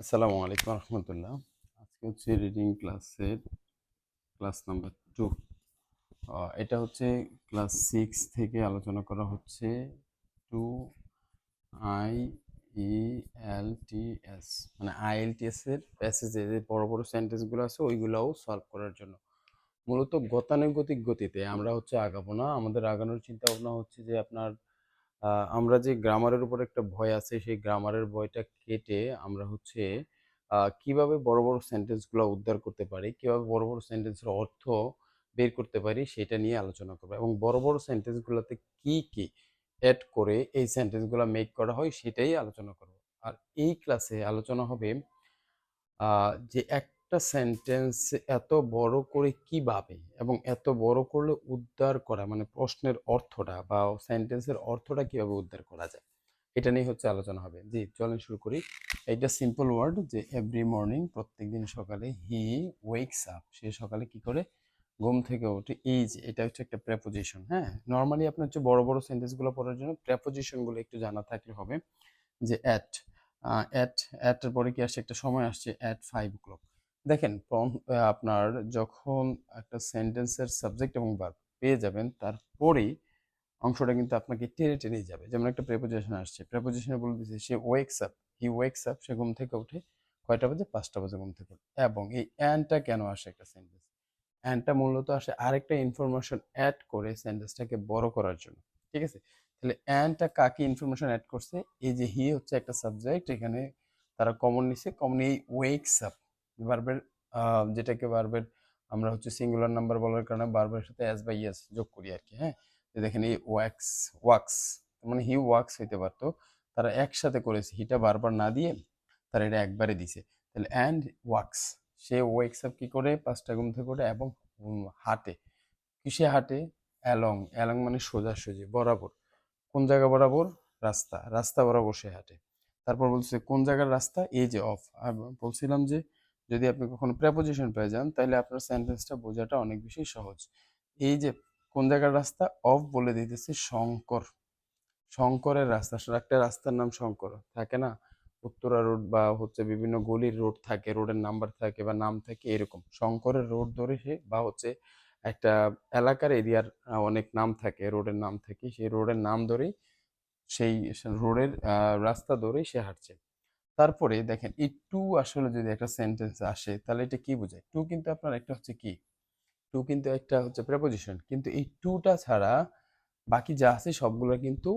আসসালামু আলাইকুম রহমতুল্লাহ। আজকে হচ্ছে রিডিং ক্লাসের ক্লাস নাম্বার টু এটা হচ্ছে ক্লাস সিক্স থেকে আলোচনা করা হচ্ছে to I E L T S মানে আই এল টি এস এর প্যাসেজে যে বড় বড় সেন্টেন্সগুলো আছে, ওইগুলোও সলভ করার জন্য। মূলত গতানুগতিক গতিতে আমরা হচ্ছে আগাবো না। আমাদের আগানোর চিন্তা ভাবনা হচ্ছে যে আপনার আমরা যে গ্রামারের উপর একটা ভয় আছে, সেই গ্রামারের ভয়টা কেটে আমরা হচ্ছে কীভাবে বড় বড় সেন্টেন্সগুলো উদ্ধার করতে পারি, কীভাবে বড় বড় সেন্টেন্সের অর্থ বের করতে পারি, সেটা নিয়ে আলোচনা করব এবং বড় বড় সেন্টেন্সগুলোতে কি কি অ্যাড করে এই সেন্টেন্সগুলো মেক করা হয়, সেটাই আলোচনা করব। আর এই ক্লাসে আলোচনা হবে যে যে একটা সেন্টেন্স এত বড় করে কীভাবে এবং এত বড় করলে উদ্ধার করা মানে প্রশ্নের অর্থটা বা সেন্টেন্সের অর্থটা কীভাবে উদ্ধার করা যায়? এটা নিয়ে হচ্ছে আলোচনা হবে। জি, চলেন শুরু করি। এটা সিম্পল ওয়ার্ড যে এভরি মর্নিং প্রত্যেক দিন সকালে হি ওয়েকস আপ সে সকালে কি করে? ঘুম থেকে ওঠে। ইজ এটা হচ্ছে একটা প্রেপোজিশন হ্যাঁ? নর্মালি আপনার হচ্ছে বড় বড় সেন্টেন্সগুলো পড়ার জন্য প্রেপোজিশনগুলো একটু জানা থাকলে হবে। যে অ্যাট অ্যাট অ্যাটের পরে কি আসছে? একটা সময় আসছে অ্যাট ফাইভ ও ক্লক দেখেন আপনার যখন একটা সেন্টেন্সের সাবজেক্ট এবং ভার্ব পেয়ে যাবেন, তারপরেই অংশটা কিন্তু আপনাকে টেনে টেনে যাবে। যেমন একটা প্রেপোজিশন আসছে প্রেপোজিশনে বলে দিচ্ছে সে wakes up he wakes up সে ঘুম থেকে উঠে কয়টা বাজে? পাঁচটা বাজে ঘুম থেকে উঠে। এবং এই অ্যানটা কেন আসে একটা সেন্টেন্স অ্যানটা মূলত আসে আরেকটা ইনফরমেশন অ্যাড করে সেন্টেন্সটাকে বড় করার জন্য। ঠিক আছে? তাহলে অ্যানটা কাকে ইনফরমেশন অ্যাড করছে? এই যে হি হচ্ছে একটা সাবজেক্ট এখানে তারা কমন নিছে কমন এই ওয়েকস আপ ভার্বের যেটাকে ভার্বের আমরা হচ্ছে সিঙ্গুলার নাম্বার বলার কারণে ভার্বের সাথে অ্যাজ বাই ইয়াস যোগ করি আর কি হ্যাঁ দেখেন এই ওয়াক্স ওয়াক্স মানে হি ওয়াক্স হইতে পারতো, তারা একসাথে করেছে হিটা বারবার না দিয়ে তারা এটা একবারে দিছে। তাহলে অ্যান্ড ওয়াক্স সে ওয়েকস আপ কি করে? পাঁচটা ঘুম থেকে করে এবং হাঁটে। কিসে হাঁটে? অ্যালং অ্যালং মানে সোজাসুজি বরাবর। কোন জায়গা বরাবর? রাস্তা রাস্তা বরাবর সে হাঁটে। তারপর বলছে কোন জায়গার রাস্তা? এই যে অফ বলছিলাম যে যদি আপনি কখনো প্রেপোজিশন পেয়ে যান, তাহলে আপনার সেন্টেন্সটা বোঝাটা অনেক বেশি সহজ। এই যে, কোন জায়গার রাস্তা? অফ বলে দিতেছে শঙ্কর। শঙ্করের রাস্তা, একটা রাস্তার নাম শঙ্কর। থাকে না? উত্তরা রোড বা হচ্ছে বিভিন্ন গলির রোড থাকে রোডের নাম্বার থাকে বা নাম থাকে, এরকম। শঙ্করের রোড ধরে সে বা হচ্ছে একটা এলাকার এরিয়ার অনেক নাম থাকে রোডের নাম থাকে। সেই রোডের নাম ধরেই সেই রোডের রাস্তা ধরেই সে হাঁটছে। তারপরে দেখেন, এই টু আসলে যদি একটা সেন্টেন্স আসে, তাহলে এটা কি বোঝায়? টু কিন্তু আপনার একটা হচ্ছে কি? টু কিন্তু একটা হচ্ছে প্রেপোজিশন কিন্তু এই টুটা ছাড়া বাকি যা আছে সবগুলো কিন্তু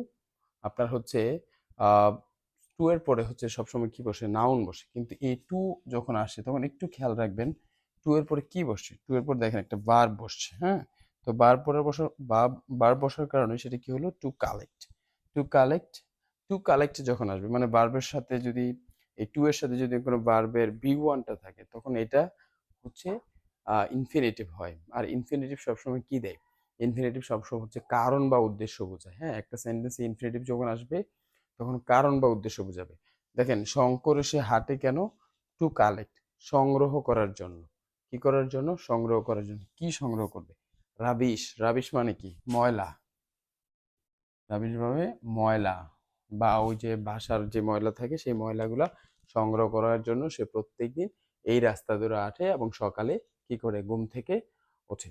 আপনার হচ্ছে টু এর পরে হচ্ছে সবসময় কি বসে? নাউন বসে। কিন্তু এই টু যখন আসে, তখন একটু খেয়াল রাখবেন টু এর পরে কি বসছে? টু এর পর দেখেন একটা বার বসছে হ্যাঁ? তো বার পরে বসার বার বসার কারণে সেটা কি হলো? To collect to collect to collect যখন আসবে মানে বার্বের সাথে যদি এই টু এর সাথে যদি কোনো বার্বের বি ওয়ানটা থাকে, তখন এটা হচ্ছে ইনফিনিটিভ হয়। আর ইনফিনিটিভ সবসময় কি দেয়? ইনফিনিটিভ সবসময় হচ্ছে কারণ বা উদ্দেশ্য বোঝায়। হ্যাঁ একটা সেন্টেন্সে ইনফিনিটিভ যখন আসবে, তখন কারণ বা উদ্দেশ্য বোঝাবে। দেখেন শঙ্কর সে হাটে কেন? টু কালেক্ট সংগ্রহ করার জন্য। কি করার জন্য? সংগ্রহ করার জন্য। কি সংগ্রহ করবে? রাবিশ রাবিশ মানে কি? ময়লা। রাবিশ ভাবে ময়লা। বা ওই যে বাসার যে ময়লা থাকে সেই ময়লাগুলো সংগ্রহ করার জন্য সে প্রত্যেক দিন এই রাস্তা ধরে আঠে এবং সকালে কি করে ঘুম থেকে ওঠে।